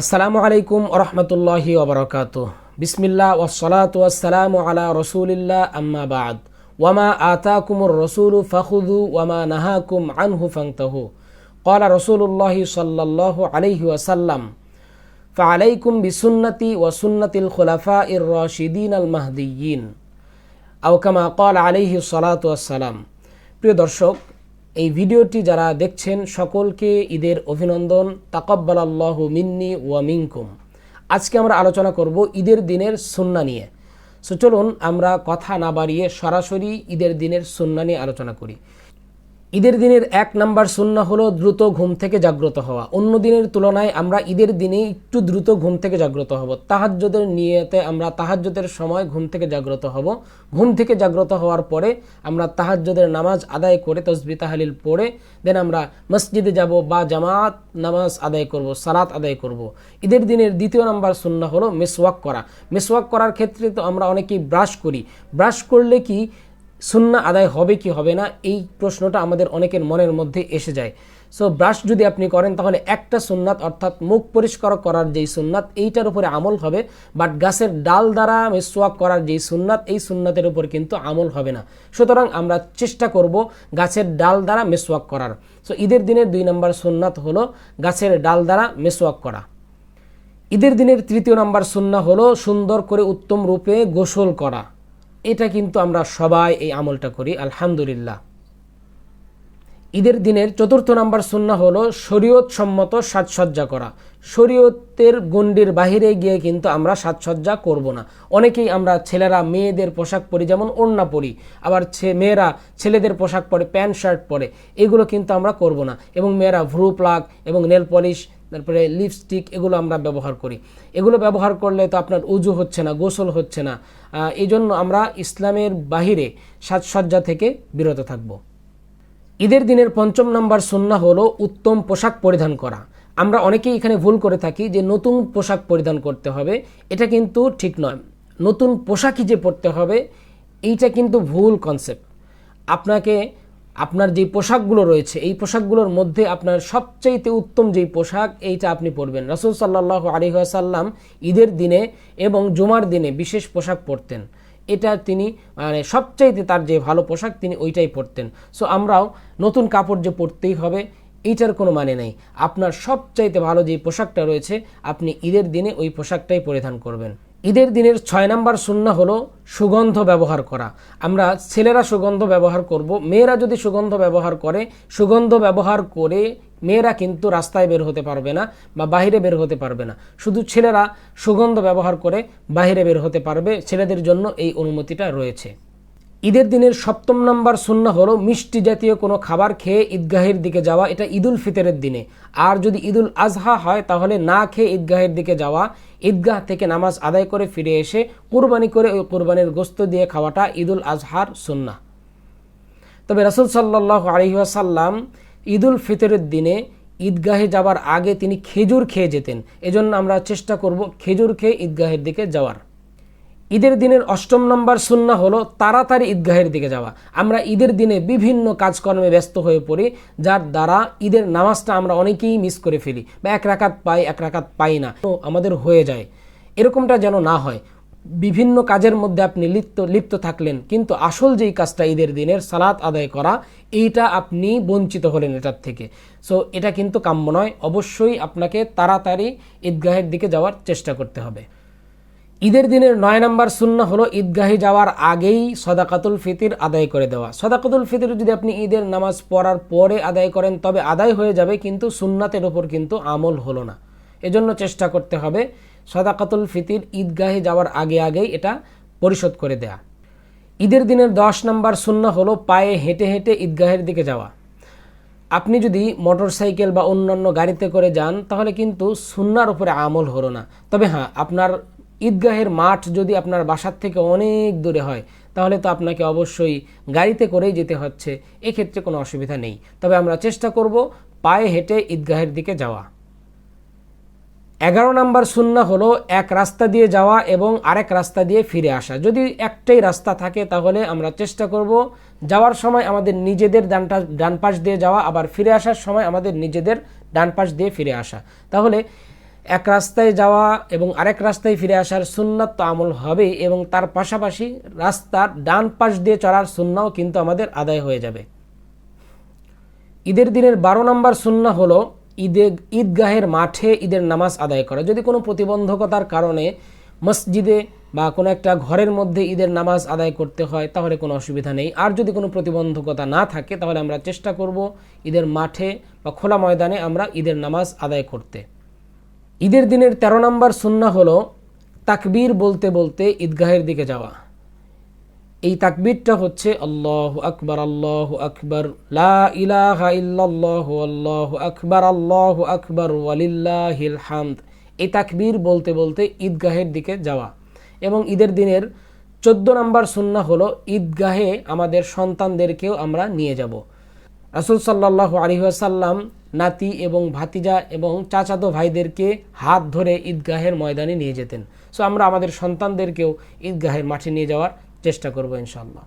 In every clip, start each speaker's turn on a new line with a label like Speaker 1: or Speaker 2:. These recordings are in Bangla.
Speaker 1: আসসালামু আলাইকুম রহমতুল্লাহি ওবরকাত বিসমিল্লা ওসলাত ওয়াসালাম আলা রসুলিল্লা আম্মা বাদ। ওয়ামা আতা কুমুর রসুলু ফাহুদু ওয়ামা নাহাকুম আনহু ফাংতাহু কলা রসুল্লাহি সাল্লাহ আলহি ওয়াসাল্লাম ফালাইকুম বিসুন্নতি ওয়াসুন্নতিল খোলাফা ইর রশিদিন আল মাহদিয়িন আউকামা কল আলিহি সালাত ওয়াসালাম প্রিয় দর্শক এই ভিডিওটি যারা দেখছেন, সকলকে ঈদের অভিনন্দন। তাকব্বাল আল্লাহ মিন্নি ওয়া মিনকুম। আজকে আমরা আলোচনা করব ঈদের দিনের সুন্না নিয়ে। সো চলুন আমরা কথা না বাড়িয়ে সরাসরি ঈদের দিনের সুন্না নিয়ে আলোচনা করি। ঈদের দিনের এক নাম্বার সুন্না হলো দ্রুত ঘুম থেকে জাগ্রত হওয়া। অন্য দিনের তুলনায় আমরা ঈদের দিনে একটু দ্রুত ঘুম থেকে জাগ্রত হব। তাহাজ্যদের নিয়েতে আমরা তাহাজ্যদের সময় ঘুম থেকে জাগ্রত হব। ঘুম থেকে জাগ্রত হওয়ার পরে আমরা তাহাজ্যদের নামাজ আদায় করে তসবি তাহালিল পড়ে, দেন আমরা মসজিদে যাব বা জামাত নামাজ আদায় করব, সালাত আদায় করব। ঈদের দিনের দ্বিতীয় নাম্বার সুন্না হলো মেসওয়াক করা। মেসওয়াক করার ক্ষেত্রে তো আমরা অনেকেই ব্রাশ করি। ব্রাশ করলে কি সুন্না আদায় হবে কি হবে না, এই প্রশ্নটা আমাদের অনেকের মনের মধ্যে এসে যায়। সো ব্রাশ যদি আপনি করেন, তাহলে একটা সুন্নাত, অর্থাৎ মুখ পরিষ্কার করার যেই সুন্নাত, এইটার উপরে আমল হবে বাট গাছের ডাল দ্বারা মেসোয়াক করার যেই সুন্নাত, এই সুন্নাতের উপর কিন্তু আমল হবে না। সুতরাং আমরা চেষ্টা করব গাছের ডাল দ্বারা মেসোয়াক করার। সো ঈদের দিনের দুই নম্বর সুন্নাত হলো গাছের ডাল দ্বারা মেসোয়াক করা। ঈদের দিনের তৃতীয় নাম্বার সুন্না হলো সুন্দর করে উত্তম রূপে গোসল করা। এটা কিন্তু আমরা সবাই এই আমলটা করি, আলহামদুলিল্লাহ। ঈদের দিনের চতুর্থ নাম্বার সুন্না হলো শরীয়ত সম্মত সাজসজ্জা করা। শরীয়তের গণ্ডির বাহিরে গিয়ে কিন্তু আমরা সাজসজ্জা করব না। অনেকেই আমরা ছেলেরা মেয়েদের পোশাক পরি, যেমন ওড়না পরি, আবার মেয়েরা ছেলেদের পোশাক পরে, প্যান্ট শার্ট পরে, এগুলো কিন্তু আমরা করব না। এবং মেয়েরা ভ্রু প্লাগ এবং নেল পলিশ তারপরে লিপস্টিক এগুলো আমরা ব্যবহার করি। এগুলো ব্যবহার করলে তো আপনার উজু হচ্ছে না, গোসল হচ্ছে না। এই জন্য আমরা ইসলামের বাহিরে সাজসজ্জা থেকে বিরত থাকব। ঈদের দিনের পঞ্চম নাম্বার সন্না হলো উত্তম পোশাক পরিধান করা। আমরা অনেকেই এখানে ভুল করে থাকি যে নতুন পোশাক পরিধান করতে হবে, এটা কিন্তু ঠিক নয়। নতুন পোশাকই যে পরতে হবে, এইটা কিন্তু ভুল কনসেপ্ট আপনাকে আপনার যে পোশাকগুলো রয়েছে, এই পোশাকগুলোর মধ্যে আপনার সবচাইতে উত্তম যেই পোশাক, এইটা আপনি পরবেন। রাসুল সাল্লাহ আলিহাসাল্লাম ঈদের দিনে এবং জুমার দিনে বিশেষ পোশাক পরতেন। এটা তিনি মানে সবচাইতে তার যে ভালো পোশাক, তিনি ওইটাই পরতেন। সো আমরাও নতুন কাপড় যে পরতেই হবে, এইটার কোনো মানে নেই। আপনার সবচাইতে ভালো যে পোশাকটা রয়েছে, আপনি ঈদের দিনে ওই পোশাকটাই পরিধান করবেন। ঈদের দিনের ছয় নম্বর সুন্না হলো সুগন্ধ ব্যবহার করা। আমরা ছেলেরা সুগন্ধ ব্যবহার করব, মেয়েরা যদি সুগন্ধ ব্যবহার করে, সুগন্ধ ব্যবহার করে মেয়েরা কিন্তু রাস্তায় বের হতে পারবে না বা বাহিরে বের হতে পারবে না। শুধু ছেলেরা সুগন্ধ ব্যবহার করে বাহিরে বের হতে পারবে, ছেলেদের জন্য এই অনুমতিটা রয়েছে। ঈদের দিনের সপ্তম নাম্বার শূন্য হলো মিষ্টি জাতীয় কোনো খাবার খেয়ে ঈদগাহের দিকে যাওয়া, এটা ঈদুল ফিতরের দিনে। আর যদি ঈদুল আজহা হয়, তাহলে না খেয়ে ঈদগাহের দিকে যাওয়া, ঈদগাহ থেকে নামাজ আদায় করে ফিরে এসে কুরবানি করে ওই কুরবানির গোস্ত দিয়ে খাওয়াটা ঈদুল আজহার সুন্না তবে রাসুল সাল্লাহ আলহিহাসাল্লাম ঈদুল ফিতরের দিনে ঈদগাহে যাওয়ার আগে তিনি খেজুর খেয়ে যেতেন। এজন্য আমরা চেষ্টা করব খেজুর খেয়ে ঈদগাহের দিকে যাওয়ার। ঈদের দিনের অষ্টম নম্বর সুন্না হলো তাড়াতাড়ি ঈদগাহের দিকে যাওয়া। আমরা ঈদের দিনে বিভিন্ন কাজকর্মে ব্যস্ত হয়ে পড়ি, যার দ্বারা ঈদের নামাজটা আমরা অনেকেই মিস করে ফেলি বা এক রাকাত পাই, এক রাকাত পাই না। তো আমাদের হয়ে যায়। এরকমটা যেন না হয়। বিভিন্ন কাজের মধ্যে আপনি লিপ্ত লিপ্ত থাকলেন, কিন্তু আসল যেই কাজটা ঈদের দিনের সালাত আদায় করা, এইটা আপনি বঞ্চিত হলেন এটার থেকে। সো এটা কিন্তু কাম্য নয়। অবশ্যই আপনাকে তাড়াতাড়ি ঈদগাহের দিকে যাওয়ার চেষ্টা করতে হবে। ঈদের দিনের নয় নম্বর শূন্য হলো ঈদগাহে যাওয়ার আগেই সদাকাতুল ফিতির আদায় করে দেওয়া। সদাকাতুল ফিতির যদি আপনি ঈদের নামাজ পড়ার পরে আদায় করেন, তবে আদায় হয়ে যাবে কিন্তু সুন্নাতের ওপর কিন্তু আমল হলো না। এজন্য চেষ্টা করতে হবে সদাকাতুল ফিতির ঈদগাহে যাওয়ার আগে আগেই এটা পরিশোধ করে দেয়া। ঈদের দিনের দশ নম্বর শূন্য হলো পায়ে হেঁটে হেঁটে ঈদগাহের দিকে যাওয়া। আপনি যদি মোটর সাইকেল বা অন্যান্য গাড়িতে করে যান, তাহলে কিন্তু সুন্নার উপরে আমল হলো না। তবে হ্যাঁ আপনার ঈদগাহের মাঠ যদি আপনার বাসার থেকে অনেক দূরে হয়, তাহলে তো আপনাকে অবশ্যই গাড়িতে করেই যেতে হচ্ছে। এক্ষেত্রে কোনো অসুবিধা নেই। তবে আমরা চেষ্টা করব পায়ে হেঁটে ঈদগাহের দিকে যাওয়া। এগারো নাম্বার সুন্না হলো এক রাস্তা দিয়ে যাওয়া এবং আরেক রাস্তা দিয়ে ফিরে আসা। যদি একটাই রাস্তা থাকে, তাহলে আমরা চেষ্টা করব যাওয়ার সময় আমাদের নিজেদের ডানটা ডান পাশ দিয়ে যাওয়া, আবার ফিরে আসার সময় আমাদের নিজেদের ডান পাশ দিয়ে ফিরে আসা। তাহলে এক রাস্তায় যাওয়া এবং আরেক রাস্তায় ফিরে আসার সুন্নাত তো আমল হবে এবং তার পাশাপাশি রাস্তার ডান পাশ দিয়ে চলার সুন্নাও কিন্তু আমাদের আদায় হয়ে যাবে। ঈদের দিনের বারো নম্বর সুন্না হলো ঈদে, ঈদগাহের মাঠে ঈদের নামাজ আদায় করা। যদি কোনো প্রতিবন্ধকতার কারণে মসজিদে বা কোনো একটা ঘরের মধ্যে ঈদের নামাজ আদায় করতে হয়, তাহলে কোনো অসুবিধা নেই। আর যদি কোনো প্রতিবন্ধকতা না থাকে, তাহলে আমরা চেষ্টা করব ঈদের মাঠে বা খোলা ময়দানে আমরা ঈদের নামাজ আদায় করতে। ঈদের দিনের ১৩ নম্বর সুন্না হলো তাকবীর বলতে বলতে ঈদগাহের দিকে যাওয়া। এই তাকবীরটা হচ্ছে আল্লাহ আকবর আল্লাহ আকবর ইলাহা ইল্লাল্লাহ, আল্লাহ আকবর, আল্লাহ আকবার, ওয়ালিল্লাহিল হামদ। এই তাকবীর বলতে বলতে ঈদগাহের দিকে যাওয়া। এবং ঈদের দিনের চোদ্দ নম্বর সুন্না হলো ঈদগাহে আমাদের সন্তানদেরকেও আমরা নিয়ে যাব। রাসুল সাল্লাহ আলহিহাসাল্লাম নাতি এবং ভাতিজা এবং চাচাতো ভাইদেরকে হাত ধরে ঈদগাহের ময়দানে নিয়ে যেতেন। সো আমরা আমাদের সন্তানদেরকেও ঈদগাহের মাঠে নিয়ে যাওয়ার চেষ্টা করব ইনশাল্লাহ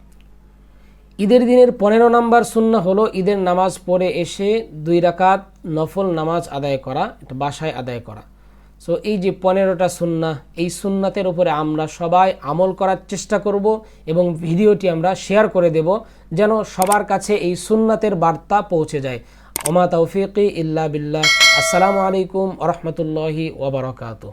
Speaker 1: ঈদের দিনের পনেরো নম্বর শূন্য হলো ঈদের নামাজ পড়ে এসে দুই রাকাত নফল নামাজ আদায় করা বাসায় আদায় করা। সো এই যে পনেরোটা সুন্না, এই সুন্নাতের উপরে আমরা সবাই আমল করার চেষ্টা করব এবং ভিডিওটি আমরা শেয়ার করে দেব যেন সবার কাছে এই সুন্নাতের বার্তা পৌঁছে যায়। ওমা তৌফিকি ইল্লা বিল্লাহ। আসসালামু আলাইকুম ওরহমতুল্লাহি ওবরাকাতু